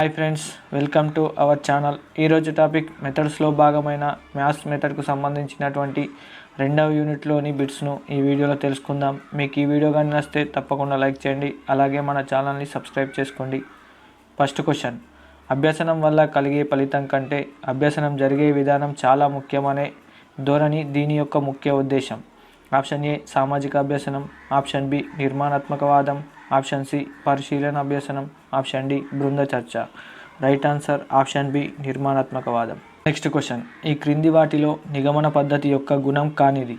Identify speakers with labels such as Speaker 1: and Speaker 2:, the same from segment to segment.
Speaker 1: Hi friends welcome to our channel ఈరోజు topic మెథడ్స్లో భాగమైన మ్యాథ్స్ మెథడ్కు సంబంధించినటువంటి రెండవ యూనిట్లోని బిట్స్ను ఈ వీడియోలో తెలుసుకుందాం. మీకు ఈ వీడియో కానీ నచ్చితే తప్పకుండా లైక్ చేయండి. అలాగే మన ఛానల్ని సబ్స్క్రైబ్ చేసుకోండి. ఫస్ట్ క్వశ్చన్ అభ్యసనం వల్ల కలిగే ఫలితం కంటే అభ్యసనం జరిగే విధానం చాలా ముఖ్యమనే ధోరణి దీని యొక్క ముఖ్య ఉద్దేశం. ఆప్షన్ ఏ సామాజిక అభ్యసనం. ఆప్షన్ బి నిర్మాణాత్మకవాదం. ఆప్షన్ సి పరిశీలన అభ్యసనం. ఆప్షన్ డి బృంద చర్చ. Right answer option B నిర్మాణాత్మకవాదం. Next question. ఈ క్రింది వాటిలో నిగమన పద్ధతి యొక్క గుణం కానిది?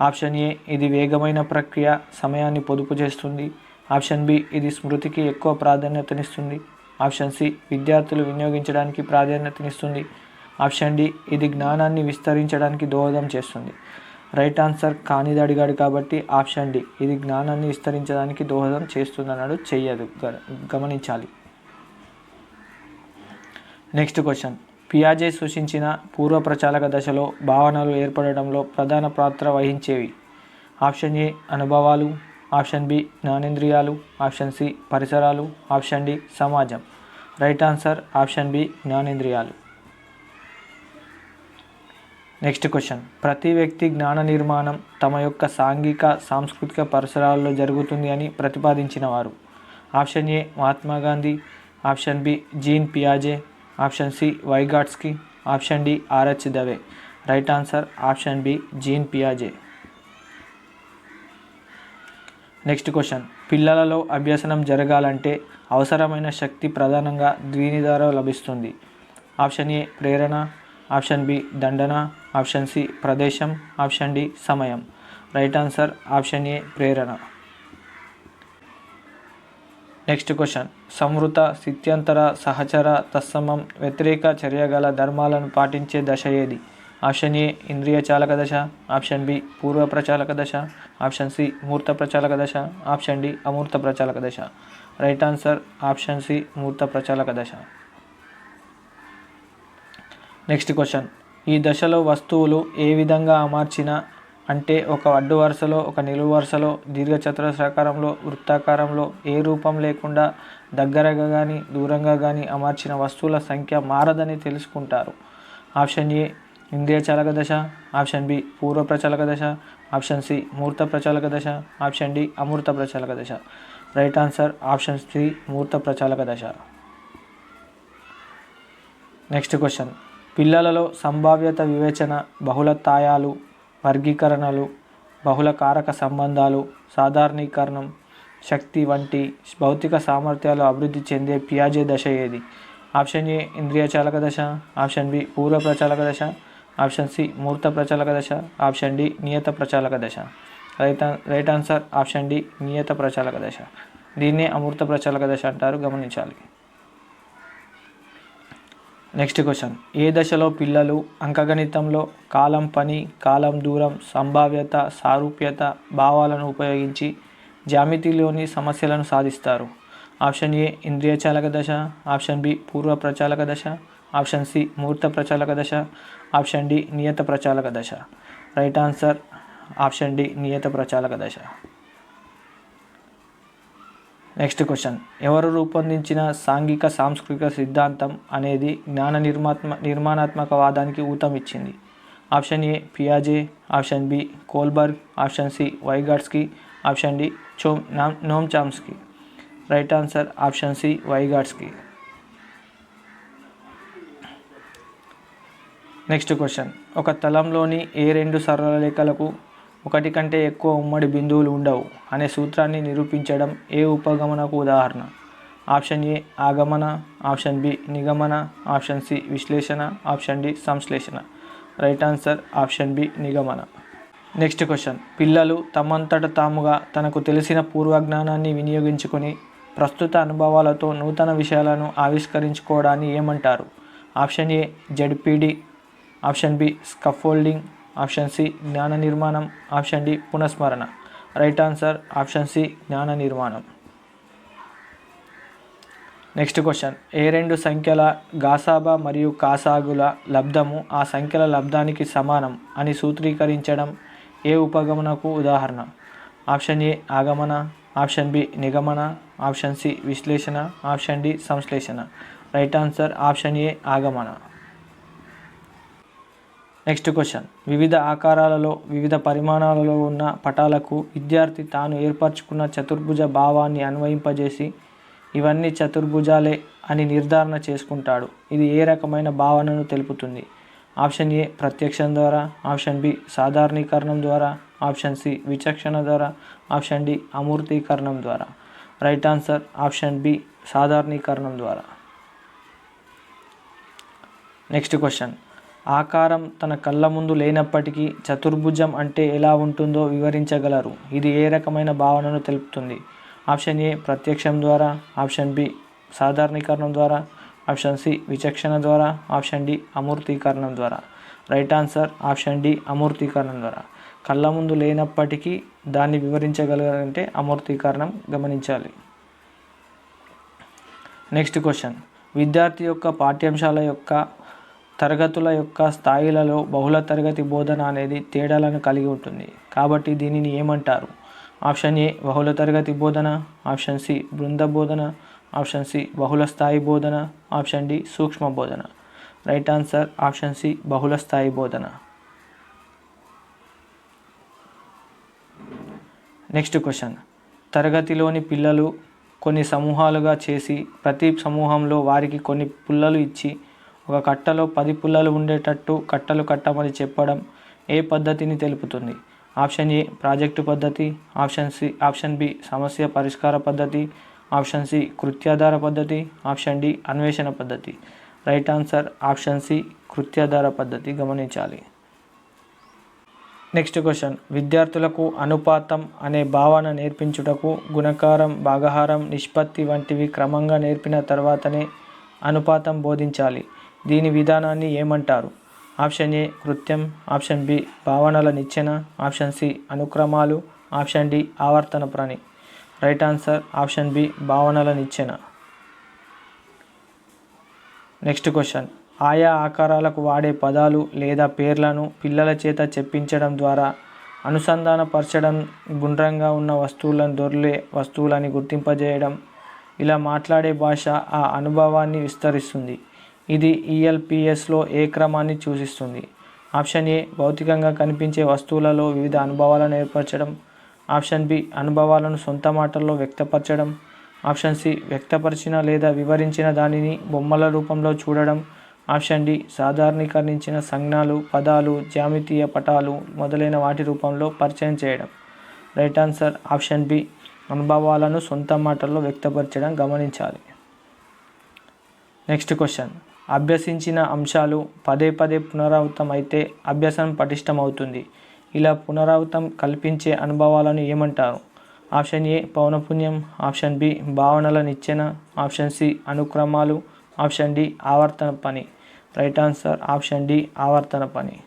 Speaker 1: ఆప్షన్ ఏ ఇది వేగమైన ప్రక్రియ సమయాన్ని పొదుపు చేస్తుంది. ఆప్షన్ బి ఇది స్మృతికి ఎక్కువ ప్రాధాన్యతనిస్తుంది. ఆప్షన్ సి విద్యార్థులు వినియోగించడానికి ప్రాధాన్యతనిస్తుంది. ఆప్షన్ డి ఇది జ్ఞానాన్ని విస్తరించడానికి దోహదం చేస్తుంది. రైట్ ఆన్సర్ కానిది అడిగాడు కాబట్టి ఆప్షన్ డి. ఇది జ్ఞానాన్ని విస్తరించడానికి దోహదం చేస్తుందన్నాడు చెయ్యదు. గ- గమనించాలి. Next question. పియాజే సూచించిన పూర్వ ప్రచాలక దశలో భావనలు ఏర్పడడంలో ప్రధాన పాత్ర వహించేవి. ఆప్షన్ ఏ అనుభవాలు. ఆప్షన్ బి జ్ఞానేంద్రియాలు. ఆప్షన్ సి పరిసరాలు. ఆప్షన్ డి సమాజం. రైట్ ఆన్సర్ ఆప్షన్ బి జ్ఞానేంద్రియాలు. నెక్స్ట్ క్వశ్చన్ ప్రతి వ్యక్తి జ్ఞాన నిర్మాణం తమ యొక్క సాంఘిక సాంస్కృతిక పరిసరాల్లో జరుగుతుంది అని ప్రతిపాదించిన వారు. Option A Mahatma Gandhi option B gene పియాజే option C Vygotsky option D RH Dave right answer option B gene పియాజే next question పిల్లలలో అభ్యసనం జరగాలంటే అవసరమైన శక్తి ప్రధానంగా దీని ద్వారా లభిస్తుంది. Option A Prerana. Option B దండన. ఆప్షన్ సి ప్రదేశం ఆప్షన్ డి సమయం. రైట్ ఆన్సర్ ఆప్షన్ ఏ ప్రేరణ. Next question. సంవృత స్థిత్యంతర సహచర తత్సమం వ్యతిరేక చర్యగల ధర్మాలను పాటించే దశ ఏది? ఆప్షన్ ఏ ఇంద్రియ చాలక దశ ఆప్షన్ బి పూర్వ ప్రచాలక దశ ఆప్షన్ సి మూర్త ప్రచాలక దశ ఆప్షన్ డి అమూర్త ప్రచాలక దశ. రైట్ ఆన్సర్ ఆప్షన్ సి మూర్త ప్రచాలక దశ. Next question. ఈ దశలో వస్తువులు ఏ విధంగా అమర్చిన అంటే ఒక అడ్డు వరుసలో ఒక నిలువు వరుసలో దీర్ఘచతురస్రాకారంలో వృత్తాకారంలో ఏ రూపం లేకుండా దగ్గరగా కానీ దూరంగా కానీ అమర్చిన వస్తువుల సంఖ్య మారదని తెలుసుకుంటారు. ఆప్షన్ ఏ ఇంద్రియ చాలక దశ. ఆప్షన్ బి పూర్వ ప్రచాలక దశ. ఆప్షన్ సి మూర్త ప్రచాలక దశ. ఆప్షన్ డి అమూర్త ప్రచాలక దశ. రైట్ ఆన్సర్ ఆప్షన్ సి మూర్త ప్రచాలక దశ. Next question. పిల్లలలో సంభావ్యత వివేచన బహుళతాయాలు వర్గీకరణలు బహుళ కారక సంబంధాలు సాధారణీకరణం శక్తి వంటి భౌతిక సామర్థ్యాలు అభివృద్ధి చెందే పియాజే దశ ఏది? ఆప్షన్ ఏ ఇంద్రియ చాలక దశ. ఆప్షన్ బి పూర్వ ప్రచాలక దశ. ఆప్షన్ సి మూర్త ప్రచాలక దశ. ఆప్షన్ డి నియత ప్రచాలక దశ. Right right answer option D నియత ప్రచాలక దశ. దీన్నే అమూర్త ప్రచాలక దశ అంటారు. గమనించాలి. నెక్స్ట్ క్వశ్చన్ ఏ దశలో పిల్లలు అంకగణితంలో కాలం పని కాలం దూరం సంభావ్యత సారూప్యత భావాలను ఉపయోగించి జామితిలోని సమస్యలను సాధిస్తారు? ఆప్షన్ ఏ ఇంద్రియ చాలక దశ. ఆప్షన్ బి పూర్వ ప్రచాలక దశ. ఆప్షన్ సి మూర్త ప్రచాలక దశ. ఆప్షన్ డి నియత ప్రచాలక దశ. రైట్ ఆన్సర్ ఆప్షన్ డి నియత ప్రచాలక దశ. Next question. ఎవరు రూపొందించిన సాంఘిక సాంస్కృతిక సిద్ధాంతం అనేది జ్ఞాన నిర్మాత్మ నిర్మాణాత్మక వాదానికి ఊతం ఇచ్చింది? Option A పియాజే. Option B Kohlberg. Option C Vygotsky. Option D చో Noam Chomsky right answer option C Vygotsky. Next question. ఒక తలంలోని ఏ రెండు సరళ రేఖలకు ఒకటి కంటే ఎక్కువ ఉమ్మడి బిందువులు ఉండవు అనే సూత్రాన్ని నిరూపించడం ఏ ఉపగమనకు ఉదాహరణ? ఆప్షన్ ఏ ఆగమన. ఆప్షన్ బి నిగమన. ఆప్షన్ సి విశ్లేషణ. ఆప్షన్ డి సంశ్లేషణ. Right answer option B నిగమన. Next question. పిల్లలు తమంతట తాముగా తనకు తెలిసిన పూర్వజ్ఞానాన్ని వినియోగించుకొని ప్రస్తుత అనుభవాలతో నూతన విషయాలను ఆవిష్కరించుకోవడాన్ని ఏమంటారు? Option A ZPD option B scaffolding. Option C జ్ఞాన నిర్మాణం. ఆప్షన్ డి పునఃస్మరణ. రైట్ ఆన్సర్ ఆప్షన్ సి జ్ఞాన నిర్మాణం. Next question. ఏ రెండు సంఖ్యల గాసాబా మరియు కాసాగుల లబ్ధము ఆ సంఖ్యల లబ్ధానికి సమానం అని సూత్రీకరించడం ఏ ఉపగమనకు ఉదాహరణ? ఆప్షన్ ఏ ఆగమన. ఆప్షన్ బి నిగమన. ఆప్షన్ సి విశ్లేషణ. ఆప్షన్ డి సంశ్లేషణ. రైట్ ఆన్సర్ ఆప్షన్ ఏ ఆగమన. నెక్స్ట్ క్వశ్చన్ వివిధ ఆకారాలలో వివిధ పరిమాణాలలో ఉన్న పటాలకు విద్యార్థి తాను ఏర్పరచుకున్న చతుర్భుజ భావాన్ని అన్వయింపజేసి ఇవన్నీ చతుర్భుజాలే అని నిర్ధారణ చేసుకుంటాడు. ఇది ఏ రకమైన భావనను తెలుపుతుంది? ఆప్షన్ ఏ ప్రత్యక్షం ద్వారా. ఆప్షన్ బి సాధారణీకరణం ద్వారా. ఆప్షన్ సి విచక్షణ ద్వారా. ఆప్షన్ డి అమూర్తీకరణం ద్వారా. రైట్ ఆన్సర్ ఆప్షన్ బి సాధారణీకరణం ద్వారా. నెక్స్ట్ క్వశ్చన్ ఆకారం తన కళ్ళ ముందు లేనప్పటికీ చతుర్భుజం అంటే ఎలా ఉంటుందో వివరించగలరు. ఇది ఏ రకమైన భావనను తెలుపుతుంది? ఆప్షన్ ఏ ప్రత్యక్షం ద్వారా. ఆప్షన్ బి సాధారణీకరణం ద్వారా. ఆప్షన్ సి విచక్షణ ద్వారా. ఆప్షన్ డి అమూర్తీకరణం ద్వారా. రైట్ ఆన్సర్ ఆప్షన్ డి అమూర్తీకరణం ద్వారా. కళ్ళ ముందు లేనప్పటికీ దాన్ని వివరించగలగాలంటే అమూర్తీకరణం గమనించాలి. Next question. విద్యార్థి యొక్క పాఠ్యాంశాల యొక్క తరగతుల యొక్క స్థాయిలలో బహుళ తరగతి బోధన అనేది తేడాలను కలిగి ఉంటుంది. కాబట్టి దీనిని ఏమంటారు? ఆప్షన్ ఏ బహుళ తరగతి బోధన. ఆప్షన్ సి బృంద బోధన. ఆప్షన్ సి బహుళ స్థాయి బోధన. ఆప్షన్ డి సూక్ష్మ బోధన. రైట్ ఆన్సర్ ఆప్షన్ సి బహుళ స్థాయి బోధన. Next question. తరగతిలోని పిల్లలు కొన్ని సమూహాలుగా చేసి ప్రతి సమూహంలో వారికి కొన్ని పుల్లలు ఇచ్చి ఒక కట్టలో పది పుల్లలు ఉండేటట్టు కట్టలు కట్టమని చెప్పడం ఏ పద్ధతిని తెలుపుతుంది? ఆప్షన్ ఏ ప్రాజెక్టు పద్ధతి. ఆప్షన్ సి ఆప్షన్ బి సమస్య పరిష్కార పద్ధతి. ఆప్షన్ సి కృత్యాధార పద్ధతి. ఆప్షన్ డి అన్వేషణ పద్ధతి. రైట్ ఆన్సర్ ఆప్షన్ సి కృత్యాధార పద్ధతి. గమనించాలి. Next question. విద్యార్థులకు అనుపాతం అనే భావన నేర్పించుటకు గుణకారం భాగహారం నిష్పత్తి వంటివి క్రమంగా నేర్పిన తర్వాతనే అనుపాతం బోధించాలి. దీని విధానాన్ని ఏమంటారు? ఆప్షన్ ఏ కృత్యం. ఆప్షన్ బి భావనల నిచ్చెన. ఆప్షన్ సి అనుక్రమాలు. ఆప్షన్ డి ఆవర్తన ప్రాణి. రైట్ ఆన్సర్ ఆప్షన్ బి భావనల నిచ్చెన. Next question. ఆయా ఆకారాలకు వాడే పదాలు లేదా పేర్లను పిల్లల చేత చెప్పించడం ద్వారా అనుసంధానపరచడం గుండ్రంగా ఉన్న వస్తువులను దొర్లే వస్తువులని గుర్తింపజేయడం ఇలా మాట్లాడే భాష ఆ అనుభవాన్ని విస్తరిస్తుంది. ఇది ఈఎల్పిఎస్లో ఏ క్రమాన్ని సూచిస్తుంది? ఆప్షన్ ఏ భౌతికంగా కనిపించే వస్తువులలో వివిధ అనుభవాలను ఏర్పరచడం. ఆప్షన్ బి అనుభవాలను సొంత మాటల్లో వ్యక్తపరచడం. ఆప్షన్ సి వ్యక్తపరిచిన లేదా వివరించిన దానిని బొమ్మల రూపంలో చూడడం. ఆప్షన్ డి సాధారణీకరించిన సంజ్ఞలు పదాలు జ్యామితీయ పటాలు మొదలైన వాటి రూపంలో పరిచయం చేయడం. రైట్ ఆన్సర్ ఆప్షన్ బి అనుభవాలను సొంత మాటల్లో వ్యక్తపరచడం గమనించాలి. Next question. అభ్యసించిన అంశాలు పదే పదే పునరావృతం అయితే అభ్యసనం పటిష్టమవుతుంది. ఇలా పునరావృతం కల్పించే అనుభవాలను ఏమంటారు? ఆప్షన్ ఏ పౌనపుణ్యం ఆప్షన్ బి భావనల నిచ్చెన. ఆప్షన్ సి అనుక్రమాలు. ఆప్షన్ డి ఆవర్తన పని. రైట్ ఆన్సర్ ఆప్షన్ డి ఆవర్తన పని.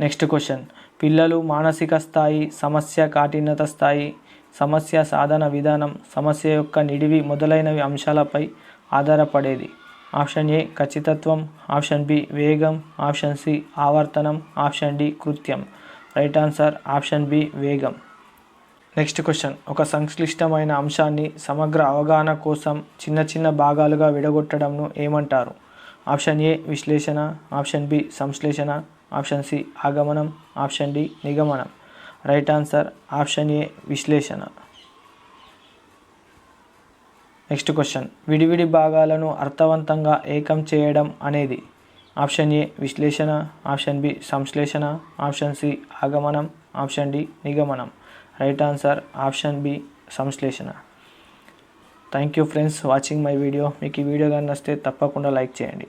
Speaker 1: Next question. పిల్లలు మానసిక స్థాయి సమస్య కాఠిన్యత స్థాయి సమస్య సాధన విధానం సమస్య యొక్క నిడివి మొదలైనవి అంశాలపై ఆధారపడేది. ఆప్షన్ ఏ ఖచ్చితత్వం. ఆప్షన్ బి వేగం. ఆప్షన్ సి ఆవర్తనం. ఆప్షన్ డి కృత్యం. రైట్ ఆన్సర్ ఆప్షన్ బి వేగం. Next question. ఒక సంక్లిష్టమైన అంశాన్ని సమగ్ర అవగాహన కోసం చిన్న చిన్న భాగాలుగా విడగొట్టడంను ఏమంటారు? ఆప్షన్ ఏ విశ్లేషణ. ఆప్షన్ బి సంశ్లేషణ. ఆప్షన్ సి ఆగమనం. ఆప్షన్ డి నిగమనం. రైట్ ఆన్సర్ ఆప్షన్ ఏ విశ్లేషణ. Next question. విడివిడి భాగాలను అర్థవంతంగా ఏకం చేయడం అనేది ఆప్షన్ ఏ విశ్లేషణ ఆప్షన్ బి సంశ్లేషణ ఆప్షన్ సి ఆగమనం ఆప్షన్ డి నిగమనం. రైట్ ఆన్సర్ ఆప్షన్ బి సంశ్లేషణ. Thank you friends watching my video. మీకు ఈ వీడియో కానీ నచ్చితే తప్పకుండా లైక్ చేయండి.